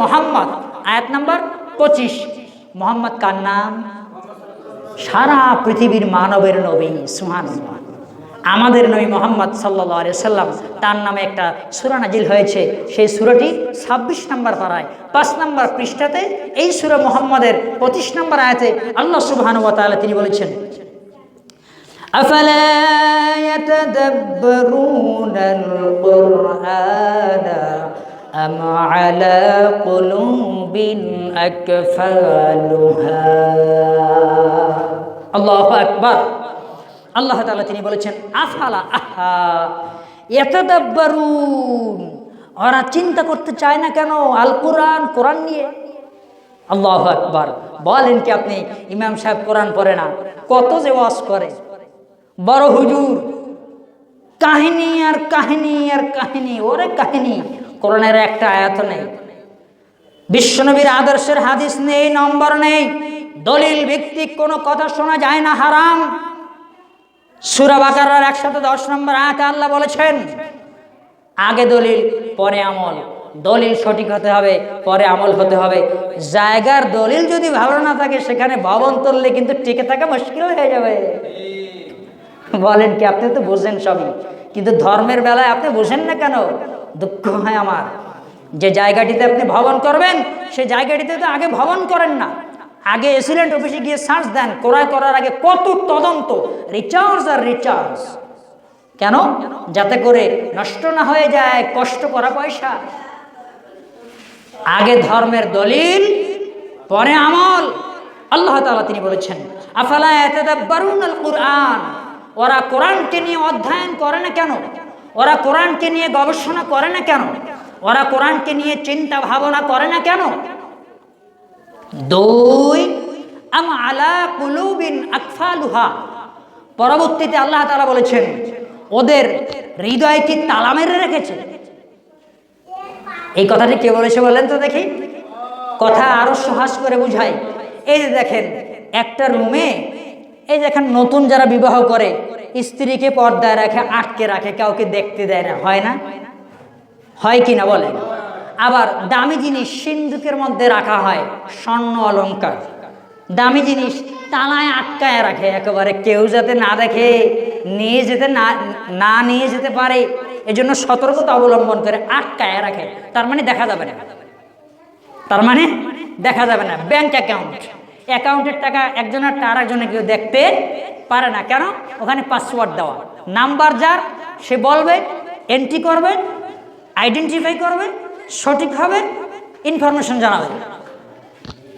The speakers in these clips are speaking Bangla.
মোহাম্মদ আয়াত নাম্বার পঁচিশ মোহাম্মদ কার নাম সারা পৃথিবীর মানবের নবী সুহান আমাদের নবী মোহাম্মদ সাল্লা সাল্লাম তার নামে একটা সুরা নাজিল হয়েছে সেই সুরাটি ছাব্বিশ নম্বর পাড়ায় পাঁচ নম্বর পৃষ্ঠাতে এই সুরা মোহাম্মদের পঁচিশ নম্বর আয়াতে আল্লাহ সুবহান ওয়া তাআলা তিনি বলেছেন أفلا يتدبرون القرآن أم على قلوب أكفالها الله أكبر আল্লাহ তাআলা তিনি বলেছেন আফালা আহা ইয়াতাদাব্বারুন ওরা চিন্তা করতে চায় না কেন আল কোরআন কোরআন নিয়ে আল্লাহ আকবার বলেন কি আপনি ইমাম সাহেব কোরআন পড়ে না কত যে ওয়াজ করে বড় হুজুর কাহিনী আর কাহিনী আর কাহিনী ওরে কাহিনী কোরআনের একটা আয়াত নেই। বিশ্বনবীর আদর্শের হাদিস নেই, নম্বর নেই। দলিল ভিত্তিক কোনো কথা শোনা যায় না, হারাম। সুরা বাকারার একশত দশ নম্বর আয়াতে আল্লাহ বলেছেন, আগে দলিল, পরে আমল। দলিল সঠিক হতে হবে, পরে আমল হতে হবে। জায়গার দলিল যদি ভালো না থাকে, সেখানে ভবন তুললে কিন্তু টিকে থাকা মুশকিল হয়ে যাবে। বলেন কি, আপনি তো বোঝেন সবই। কিন্তু ধর্মের বেলায় আপনি বোঝেন না কেন? দুঃখ হয় আমার। যে জায়গাটিতে আপনি ভবন করবেন সেই জায়গাটিতে তো আগে ভবন করেন না। আগে এসিলেন্ট অফিসে গিয়ে সার্চ দেন, ক্রয় করার আগে কত তদন্ত রিচার্জ আর রিচার্জ কেন? যাতে করে নষ্ট না হয়ে যায়, কষ্ট করা পয়সা। আগে ধর্মের দলিল, পরে আমল। আল্লাহ তালা তিনি বলেছেন, আফালা ইয়াতাদাব্বারুনাল কুরআন ওরা কোরআনকে নিয়ে অধ্যয়ন করে না কেন? ওরা কোরআনকে নিয়ে গবেষণা করে না কেন? ওরা কোরআনকে নিয়ে চিন্তা ভাবনা করে না কেন? দুই, আম আলা কুলুবিন আকফালুহা। পরবর্তীতে আল্লাহ তারা বলেছেন, ওদের হৃদয় কি তালা মেরে রেখেছে। এই কথাটি কে বলেছে বলেন তো দেখি। কথা আরও সহজ করে বুঝাই। এই যে দেখেন একটা রুমে এই দেখেন নতুন যারা বিবাহ করে স্ত্রীকে পর্দায় রাখে, আটকে রাখে, কাউকে দেখতে দেয় না। হয় না? হয় কি না বলেন? আবার দামি জিনিস সিন্ধুকের মধ্যে রাখা হয়, স্বর্ণ অলংকার। দামি জিনিস তালায় আটকায় রাখে, একেবারে কেউ যাতে না দেখে, নিয়ে যেতে না না নিয়ে যেতে পারে, এজন্য সতর্কতা অবলম্বন করে আটকায় রাখে। তার মানে দেখা যাবে না। তার মানে দেখা যাবে না। Bank account. অ্যাকাউন্টের টাকা একজনের টাকা আরেকজনে কেউ দেখতে পারে না। কেন? ওখানে পাসওয়ার্ড দেওয়া। নাম্বার যার, সে বলবে এন্ট্রি করবে আইডেন্টিফাই করবে, সঠিক হবে ইনফরমেশন জানাবে।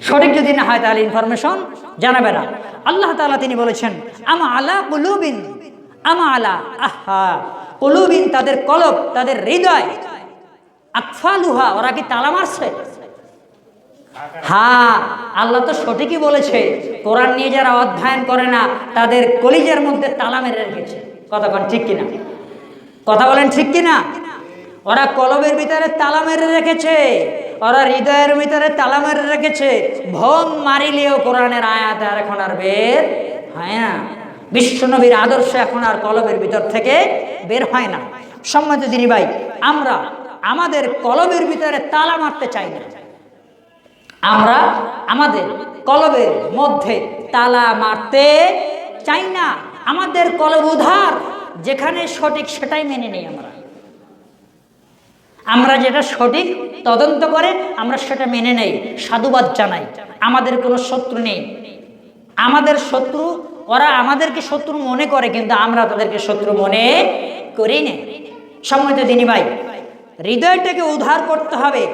সঠিক যদি না হয় তাহলে ইনফরমেশন জানাবে না। আল্লাহ তালা তিনি বলেছেন, আমা আলা কুলুবিন? আমা আলা আহা। কুলুবিন তাদের কলব, তাদের হৃদয়। আকফালুহা, ওরা কি তালা মারছে? হ্যাঁ আল্লাহ তো সঠিকই বলেছে, কোরআন নিয়ে যারা অধ্যয়ন করে না, তাদের কলিজের মধ্যে তালা মেরে রেখেছে। কন ঠিক কিনা? কথা বলেন ঠিক কিনা? ওরা কলবের ভিতরে তালা মেরে রেখেছে, ওরা হৃদয়ের ভিতরে তালা মেরে রেখেছে। ভন মারিলেও কোরআনের আয়াত আর এখন আর বের হয় না। বিশ্বনবীর আদর্শ এখন আর কলবের ভিতর থেকে বের হয় না। সম্মত দিনী ভাই, আমরা আমাদের কলবের ভিতরে তালা মারতে চাই না। আমরা আমাদের কলবের মধ্যে তালা মারতে চাই না। আমাদের কলব উধার, যেখানে সঠিক সেটাই মেনে নেই আমরা। আমরা যেটা সঠিক তদন্ত করে, আমরা সেটা মেনে নেই, সাধুবাদ জানাই। আমাদের কোনো শত্রু নেই। আমাদের শত্রু, ওরা আমাদেরকে শত্রু মনে করে, কিন্তু আমরা তাদেরকে শত্রু মনে করি না। সময় তো দিনী ভাই। হৃদয়টাকে উদ্ধার করতে হবে।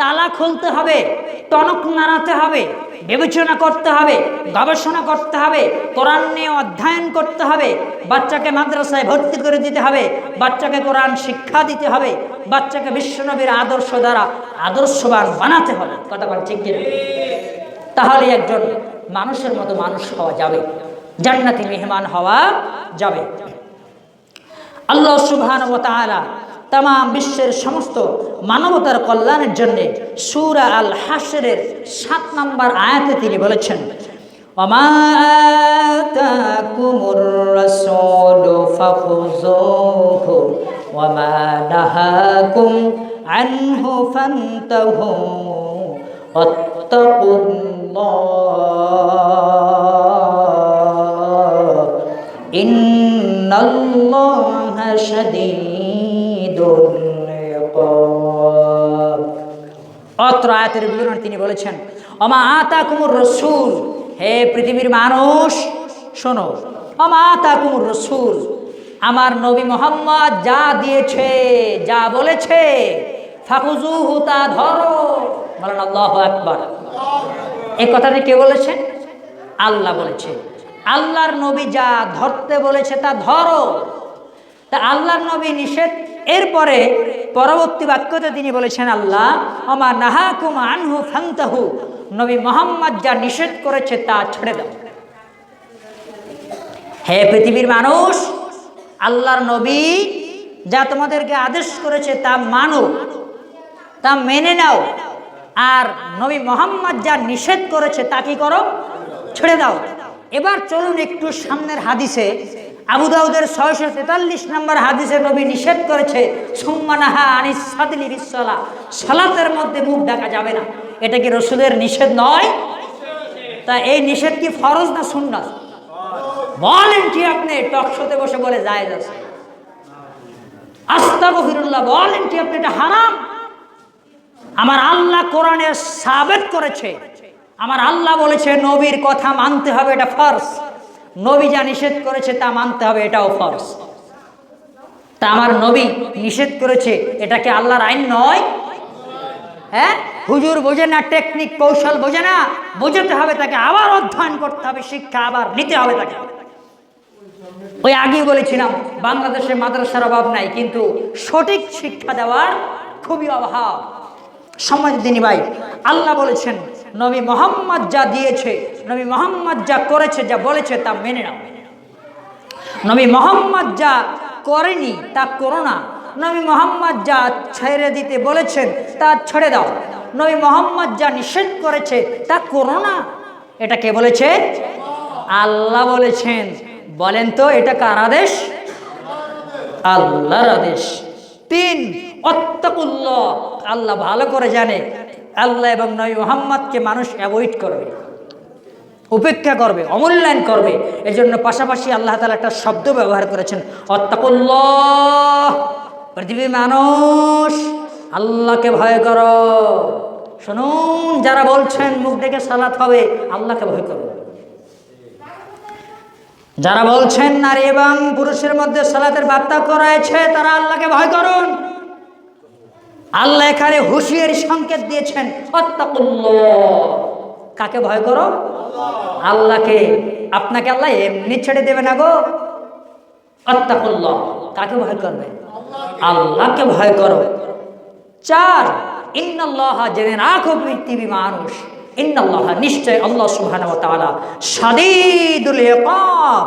তালা খুলতে হবে, টনক নাড়াতে হবে, বিবেচনা করতে হবে, গবেষণা করতে হবে, কোরআন নিয়ে অধ্যয়ন করতে হবে, বাচ্চাকে মাদ্রাসায় ভর্তি করে দিতে হবে, বাচ্চাকে কোরআন শিক্ষা দিতে হবে, বাচ্চাকে বিশ্বনবীর আদর্শ দ্বারা আদর্শবান বানাতে হবে। কথা বল ঠিক তাহলে একজন মানুষের মতো মানুষ হওয়া যাবে, জান্নাতি মেহমান হওয়া যাবে। আল্লাহ সুবহান ও তাআলা তাম বিশ্বের সমস্ত মানবতার কল্যাণের জন্যে সুরা আল হাসরের সাত নম্বর আয়াতে তিনি বলেছেন ইন্নাল্লাহ শাদীদ অত্র আয়াতের বিবরণ তিনি বলেছেন, অমা আতা কুমুর রসুল হে পৃথিবীর মানুষ, শোনো, অমা আতা কুমুর রসুল আমার নবী মোহাম্মদ যা দিয়েছে, যা বলেছে ফাকুজুহু তা ধরো। বলেন আল্লাহ একবার এই কথাটি কে বলেছেন আল্লাহ বলেছে। আল্লাহর নবী যা ধরতে বলেছে তা ধরো। তা আল্লাহর নবী নিষেধ এরপরে পরবর্তী বাক্যতে তিনি বলেছেন, আল্লাহ আমা নাহাকুম আনহু ফান্তাহু। নবী মোহাম্মদ যা নিষেধ করেছে তা ছেড়ে দাও। হে পৃথিবীর মানুষ, আল্লাহর নবী যা তোমাদেরকে আদেশ করেছে তা মানো, তা মেনে নাও, আর নবী মোহাম্মদ যা নিষেধ করেছে তা কি করো? ছেড়ে দাও। এবার চলুন একটু সামনের হাদিসে আবু দাউদের ছয়শো তেতাল্লিশ নম্বর হাদিসে নবী নিষেধ করেছে, সুম্মানাহা আনিস সাদলি বিশ্বলা সালাতের মধ্যে মুখ ডাকা যাবে না। এটা কি রসুলের নিষেধ নয়? তা এই নিষেধ কি ফরজ না সুন্নাত? বলেন কি আপনি, টকশোতে বসে বলে যায় আছে। আস্তা গফিরুল্লাহ বলেন কি আপনি, এটা হারাম। আমার আল্লাহ কোরআনে সাবেত করেছে। আমার আল্লাহ বলেছে, নবীর কথা মানতে হবে, এটা ফর্স নবী যা নিষেধ করেছে তা মানতে হবে, এটাও ফর্স তা আমার নবী নিষেধ করেছে, এটা কি আল্লাহর আইন নয়? হ্যাঁ? হুজুর বোঝে না টেকনিক কৌশল বোঝে না, বোঝাতে হবে তাকে, আবার অধ্যয়ন করতে হবে, শিক্ষা আবার নিতে হবে তাকে। ওই আগেই বলেছিলাম, বাংলাদেশে মাদ্রাসার অভাব নাই, কিন্তু সঠিক শিক্ষা দেওয়ার খুবই অভাব। সমাজ দিনী ভাই, আল্লাহ বলেছেন নবী মোহাম্মদ যা দিয়েছে, নবী মোহাম্মদ যা করেছে, যা বলেছে, তা মেনে নাও। নবী মোহাম্মদ যা করেনি, তা করো না। নবী মোহাম্মদ যা ছেড়ে দিতে বলেছেন, তা ছেড়ে দাও। নবী মোহাম্মদ যা নিষেধ করেছে, তা করো না। এটা কে বলেছে? আল্লাহ বলেছেন। বলেন তো, এটা কার আদেশ? আল্লাহর আদেশ। তিন, অত্তাকুল্লাহ। আল্লাহ ভালো করে জানে। আল্লাহ এবং নবী মোহাম্মদকে মানুষ অ্যাভয়েড করবে, উপেক্ষা করবে, অমূল্যায়ন করবে। এর জন্য পাশাপাশি আল্লাহ তালা একটা শব্দ ব্যবহার করেছেন, অত্তাকুল্লাহ। পৃথিবীর মানুষ, আল্লাহকে ভয় করো। শুনুন, যারা বলছেন, মুখ ডেকে সালাত হবে, আল্লাহকে ভয় করো। যারা বলছেন, নারী এবং পুরুষের মধ্যে সালাতের বার্তা করাইছে, তারা আল্লাহকে ভয় করুন। আল্লাহ এখানে হুঁশিয়ারি সংকেত দিয়েছেন কাকে ভয় করো? আল্লাহকে। আপনাকে আল্লাহ এমনি ছেড়ে দেবে না গো। অত্তাকুল্লাহ কাকে ভয় করবে? আল্লাহকে। ভয় করো। চার ইন্নাল্লাহ জেনে রাখো পৃথিবী মানুষ। ইন্নাল্লাহ নিশ্চয় আল্লাহ ইকাব।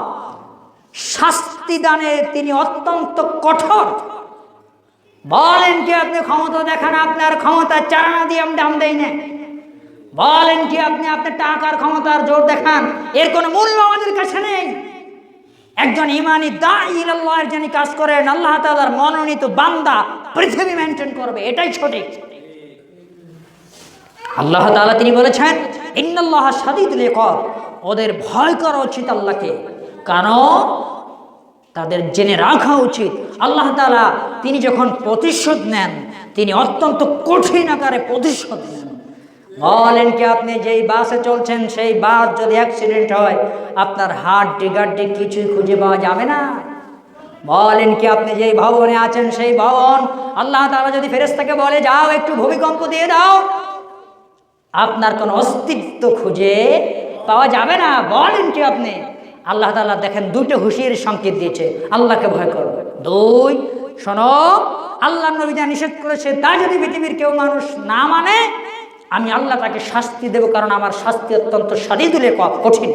শাস্তি দানে তিনি অত্যন্ত কঠোর। বলেন কি আপনি ক্ষমতা দেখান, আপনার ক্ষমতা চারানা দিয়ে আমি দাম দেই না। বলেন কি আপনি আপনার টাকার ক্ষমতার জোর দেখান, এর কোনো মূল্য আমাদের কাছে নেই। একজন ইমানি দা দাইল্লাহের যিনি কাজ করেন, আল্লাহ তালার মনোনীত বান্দা পৃথিবী মেনটেন করবে, এটাই সঠিক। আল্লাহ তালা তিনি বলেছেন, ইন্নাল্লাহ সাদিদুল ইকাব। ওদের ভয় করা উচিত আল্লাহকে। কারণ তাদের জেনে রাখা উচিত। আল্লাহ তালা তিনি যখন প্রতিশোধ নেন, তিনি অত্যন্ত কঠিন আকারে প্রতিশোধ নেন। বলেন কি, আপনি যেই বাসে চলছেন, সেই বাস যদি অ্যাক্সিডেন্ট হয়, আপনার হাড্ডি গাড্ডি কিছুই খুঁজে পাওয়া যাবে না। বলেন কি, আপনি যেই ভবনে আছেন, সেই ভবন আল্লাহ তালা যদি ফেরেশতাকে বলে, যাও, একটু ভূমিকম্প দিয়ে দাও, আপনার কোনো অস্তিত্ব খুঁজে পাওয়া যাবে না। বলেন কি আপনি? আল্লাহ তাআলা দেখেন দুটো হুশিয়ারি সংকেত দিয়েছে, আল্লাহকে ভয় করো। দুই, শোনো, আল্লাহ নবী যা নিষেধ করেছে তা যদি পৃথিবীর কেউ মানুষ না মানে আমি আল্লাহ তাকে শাস্তি দেব কারণ আমার শাস্তি অত্যন্ত সাদিদুলে কঠিন।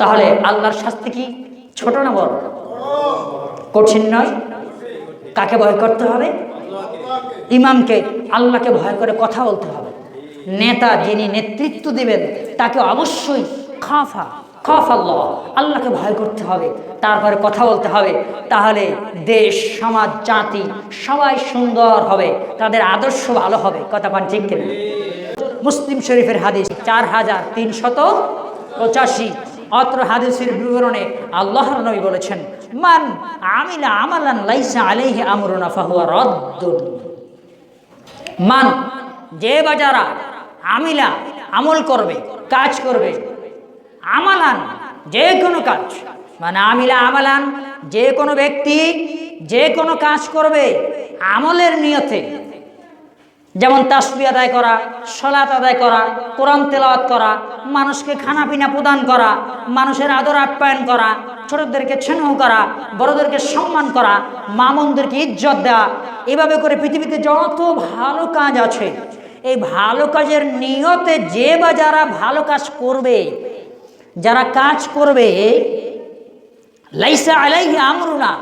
তাহলে আল্লাহর শাস্তি কি? ছোট না বড়? কঠিন নয়। কাকে ভয় করতে হবে? ইমামকে, আল্লাহকে ভয় করে কথা বলতে হবে। নেতা যিনি নেতৃত্ব দিবেন, তাকে অবশ্যই খাফা খফ আল্লাহ, আল্লাহকে ভয় করতে হবে, তারপরে কথা বলতে হবে। তাহলে দেশ, সমাজ, জাতি সবাই সুন্দর হবে, তাদের আদর্শ ভালো হবে। কথা পান ঠিক কিনা? মুসলিম শরীফের হাদিস চার হাজার তিনশত পঁচাশি। অত্র হাদিসের বিবরণে আল্লাহর নবী বলেছেন, মান আমিলা আমালান লাইসা আলাইহি আমরুনা ফাহুয়া মান, যে বাজারা আমিলা, আমল করবে, কাজ করবে আমালান যে কোনো কাজ। মানে আমিলা আমালান যে কোনো ব্যক্তি যে কোনো কাজ করবে আমলের নিয়তে। যেমন তাসবি আদায় করা সলাত আদায় করা, কোরআন তেলাওয়াত করা, মানুষকে খানা পিনা প্রদান করা, মানুষের আদর আপ্যায়ন করা, ছোটদেরকে স্নেহ করা, বড়দেরকে সম্মান করা, মামনদেরকে ইজ্জত দেওয়া, এভাবে করে পৃথিবীতে যত ভালো কাজ আছে, এই ভালো কাজের নিয়তে যে বা যারা ভালো কাজ করবে যারা কাজ করবে, লাইসা আলাইহি আমরুনা,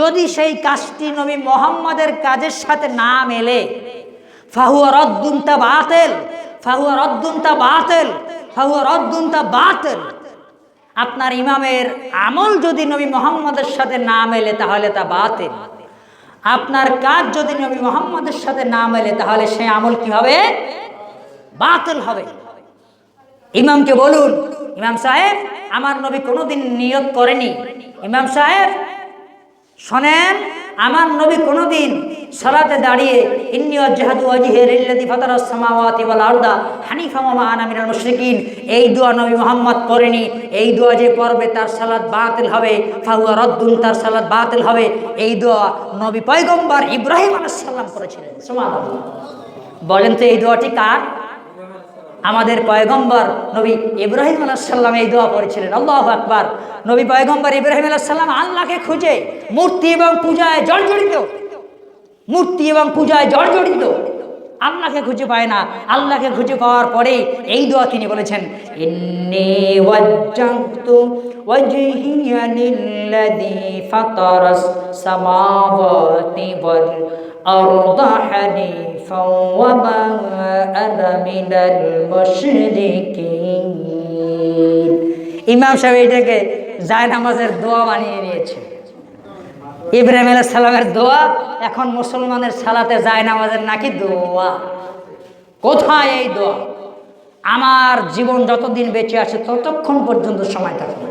যদি সেই কাজটি নবী মোহাম্মদের কাজের সাথে না মেলে, ফাহুয়া রদ্দুনতা বাতেল, ফাহুয়া রদ্দুনতা বাতেল, ফাহুয়া রদ্দুনতা বাতেল। আপনার ইমামের আমল যদি নবী মোহাম্মদের সাথে না মেলে, তাহলে তা বাতেল। আপনার কাজ যদি নবী মোহাম্মদের সাথে না মেলে, তাহলে সে আমল কি হবে? বাতিল হবে। ইমামকে বলুন ইমাম সাহেব, আমার নবী কোনোদিন নিয়ত করেনি। ইমাম সাহেব, শোনেন, আমার নবী কোনোদিন সালাতে দাঁড়িয়ে, ইন্নি ওয়াজহাতু ওয়াজহি লিল্লাযী ফাতারাস সামাওয়াতি ওয়াল আরদা হানিফা ওয়া মা আনা মিনাল মুশরিকিন। এই দোয়া নবী মুহাম্মদ করেনি। এই দোয়া যে পড়বে তার সালাত বাতিল হবে। ফাহুয়া রদ্দুন, তার সালাত বাতিল হবে। এই দোয়া নবী পয়গম্বর ইব্রাহিম আলাইহিস সালাম করেছিলেন। সুবহানাল্লাহ। বলেন তো এই দোয়াটি কার? আমাদের পয়গম্বর নবী ইব্রাহিম আলাহাল্লাম এই দোয়া করেছিলেন আল্লাহ আকবার। নবী পয়গম্বর ইব্রাহিম আলাহাল্লাম আল্লাহকে খুঁজে মূর্তি এবং পূজায় জর্জরিত। মূর্তি এবং পূজায় জর্জরিত। আল্লাহকে খুঁজে পায় না। আল্লাহকে খুঁজে পাওয়ার পরে এই দোয়া তিনি বলেছেন, ইন্নী হানিফাও ওয়া মা আনা মিনাল মুশরিকিন ইমাম সাহেব এটাকে জায় নামাজের দোয়া বানিয়ে নিয়েছে ইব্রাহিম আলাহ সালামের দোয়া, এখন মুসলমানের সালাতে যায় নামাজের নাকি দোয়া? কোথায় এই দোয়া? আমার জীবন যতদিন বেঁচে আছে ততক্ষণ পর্যন্ত সময় থাকবে